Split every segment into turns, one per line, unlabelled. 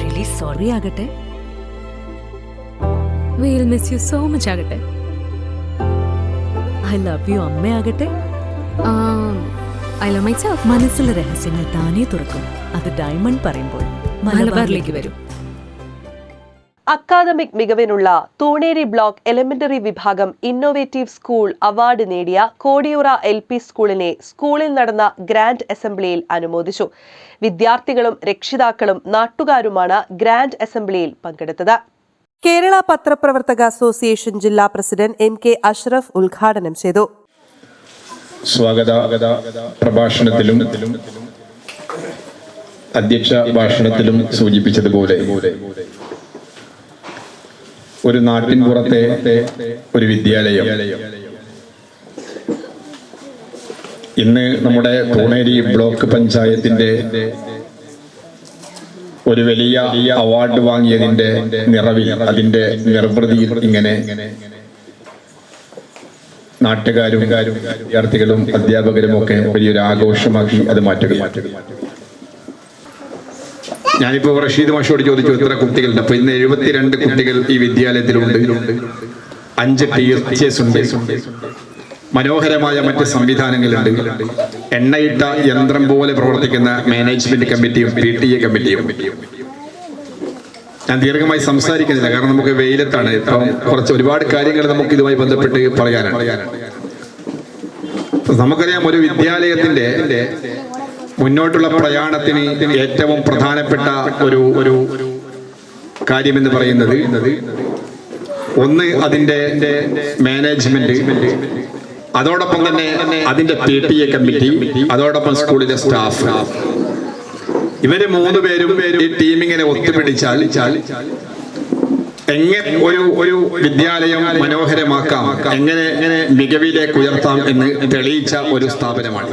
Really sorry ആകട്ടെ.
Will miss you so much ആകട്ടെ.
I love you അമ്മയാകട്ടെ
I love myself
മനസ്സിലെ രഹസ്യങ്ങൾ താനേ തുറക്കും. അത് ഡയമണ്ട് പറയുമ്പോൾ
മലബാറിലേക്ക് വരും.
അക്കാദമിക് മികവിനുള്ള തൂണേരി ബ്ലോക്ക് എലിമെന്ററി വിഭാഗം ഇന്നോവേറ്റീവ് സ്കൂൾ അവാർഡ് നേടിയ കോടിയൂറ എൽ പി സ്കൂളിനെ സ്കൂളിൽ നടന്ന ഗ്രാൻഡ് അസംബ്ലിയിൽ അനുമോദിച്ചു. വിദ്യാർത്ഥികളും രക്ഷിതാക്കളും നാട്ടുകാരുമാണ് ഗ്രാൻഡ് അസംബ്ലിയിൽ പങ്കെടുത്തത്. കേരള പത്രപ്രവർത്തക അസോസിയേഷൻ ജില്ലാ പ്രസിഡന്റ് എം കെ അഷ്റഫ് ഉദ്ഘാടനം ചെയ്തു.
സ്വാഗത പ്രഭാഷണത്തിലും അധ്യക്ഷ ഭാഷണത്തിലും സൂചിപ്പിച്ചതുപോലെ ഒരു നാട്ടിൻ പുറത്തെ ഒരു വിദ്യാലയം. ഇന്ന് നമ്മുടെ തൂണേരി ബ്ലോക്ക് പഞ്ചായത്തിന്റെ ഒരു വലിയ അവാർഡ് വാങ്ങിയതിന്റെ നിറവിൽ അതിന്റെ നിർവൃതിയിൽ ഇങ്ങനെ നാട്ടുകാരും വിദ്യാർത്ഥികളും അധ്യാപകരും ഒക്കെ വലിയൊരു ആഘോഷമാക്കി അത് മാറ്റുക ഞാനിപ്പോ റഷീദ് മാഷോട് ചോദിച്ചു എത്ര കുട്ടികളുണ്ട്. അപ്പൊ ഇന്ന് എഴുപത്തിരണ്ട് കുട്ടികൾ ഈ വിദ്യാലയത്തിലുണ്ട്. അഞ്ച് ടീച്ചേഴ്സ് ഉണ്ട്. മനോഹരമായ മറ്റ് സംവിധാനങ്ങളുണ്ട്. എണ്ണയിട്ട യന്ത്രം പോലെ പ്രവർത്തിക്കുന്ന മാനേജ്മെന്റ് കമ്മിറ്റിയും പി ടി എ കമ്മിറ്റിയും. ഞാൻ ദീർഘമായി സംസാരിക്കുന്നില്ല. കാരണം നമുക്ക് വെയിലത്താണ്. ഇപ്പം കുറച്ച് ഒരുപാട് കാര്യങ്ങൾ നമുക്ക് ഇതുമായി ബന്ധപ്പെട്ട് പറയാനാണ്. നമുക്കറിയാം ഒരു വിദ്യാലയത്തിന്റെ മുന്നോട്ടുള്ള പ്രയാണത്തിന് ഏറ്റവും പ്രധാനപ്പെട്ട ഒരു ഒരു കാര്യമെന്ന് പറയുന്നത് ഒന്ന് അതിന്റെ മാനേജ്മെന്റ് അതോടൊപ്പം തന്നെ അതിന്റെ പി ടി എ കമ്മിറ്റി അതോടൊപ്പം സ്കൂളിലെ സ്റ്റാഫ് ഇവർ മൂന്ന് പേരും ഈ ടീമിങ്ങനെ ഒത്തുപിടിച്ചാൽ എങ്ങനെ ഒരു ഒരു വിദ്യാലയം മനോഹരമാക്കാം എങ്ങനെ എങ്ങനെ മികവിലേക്ക് ഉയർത്താം എന്ന് തെളിയിച്ച ഒരു സ്ഥാപനമാണ്.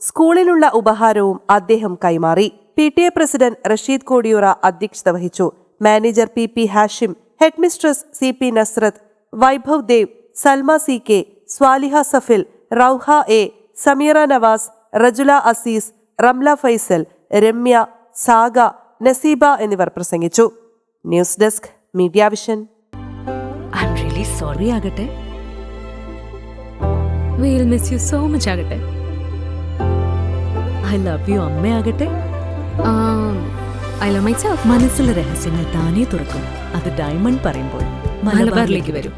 സ്കൂളിലുള്ള ഉപഹാരവും അദ്ദേഹം കൈമാറി. P T A president Rasheed Kodiyura അധ്യക്ഷത വഹിച്ചു. Manager P P Hashim headmistress C P Nasrath Vaibhav Dev Salma C K Swaliha Safil Rouha A Sameera Navas Rajula Azeez Ramla Faisal Ramya Saga Naseeba എന്നിവർ പ്രസംഗിച്ചു. News desk media vision.
Sorry ആകട്ടെ.
Miss you so much ആകട്ടെ.
I love you അമ്മയാകട്ടെ.
I love
രഹസ്യങ്ങൾ താനേ തുറക്കും. അത് diamond പറയുമ്പോൾ
മലബാറിലേക്ക് വരും.